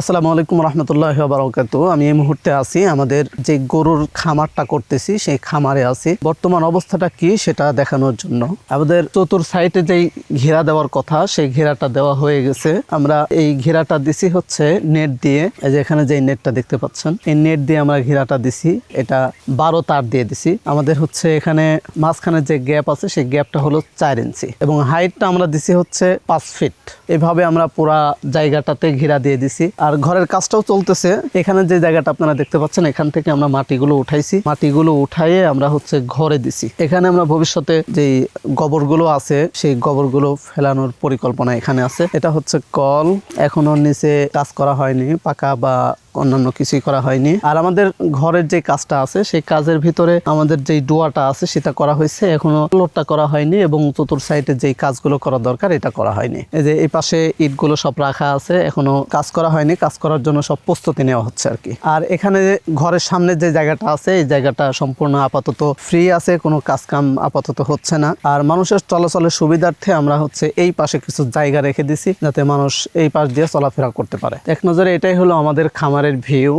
আসসালামু আলাইকুম রহমতুল্লাহ বারকাত। আমি এই মুহূর্তে আছি আমাদের যে গরুর খামারটা করতেছি, সেই খামারে আছি। বর্তমান অবস্থাটা কি সেটা দেখানোর জন্য। আমাদের চতুর সাইডে যেই ঘেরা দেওয়ার কথা, সেই ঘেরাটা দেওয়া হয়ে গেছে। আমরা এই ঘেরাটা দিছি হচ্ছে নেট দিয়ে। এই যে এখানে যে নেটটা দেখতে পাচ্ছেন, এই নেট দিয়ে আমরা ঘেরাটা দিছি। এটা বারো তার দিয়ে দিছি। আমাদের হচ্ছে এখানে মাঝখানে যে গ্যাপ আছে, সেই গ্যাপটা হলো চার ইঞ্চি। এবং হাইটটা আমরা দিছি হচ্ছে পাঁচ ফিট। এভাবে আমরা পুরা জায়গাটাতে ঘেরা দিয়ে দিছি। আর ঘরের কাজটাও চলতেছে। এখানে যে জায়গাটা আপনারা দেখতে পাচ্ছেন, এখান থেকে আমরা মাটিগুলো উঠাইছি। মাটিগুলো উঠাইয়ে আমরা হচ্ছে ঘরে দিছি। এখানে আমরা ভবিষ্যতে যেই গোবরগুলো আছে, সেই গোবরগুলো ফেলানোর পরিকল্পনা এখানে আছে। এটা হচ্ছে কল। এখনও নিচে কাজ করা হয়নি, পাকা বা অন্যান্য কিছুই করা হয়নি। আর আমাদের ঘরের যে কাজটা আছে, সেই কাজের ভিতরে আমাদের যেই ডোয়াটা আছে, সেটা করা হয়েছে। এখনও ফ্লোরটা করা হয়নি এবং চতুর সাইডে যেই কাজগুলো করা দরকার, এটা করা হয়নি। এই যে এই পাশে ইটগুলো সব রাখা আছে, এখনও কাজ করা হয়নি। কাজ করার জন্য সব প্রস্তুতি নেওয়া হচ্ছে আর কি। আর এখানে ঘরের সামনে যে জায়গাটা আছে, এই জায়গাটা সম্পূর্ণ আপাতত ফ্রি আছে, কোনো কাজ কাম আপাতত হচ্ছে না। আর মানুষের চলাচলের সুবিধার্থে আমরা হচ্ছে এই পাশে কিছু জায়গা রেখে দিছি, যাতে মানুষ এই পাশ দিয়ে চলাফেরা করতে পারে। এক নজরে এটাই হলো আমাদের খামারের ভিউ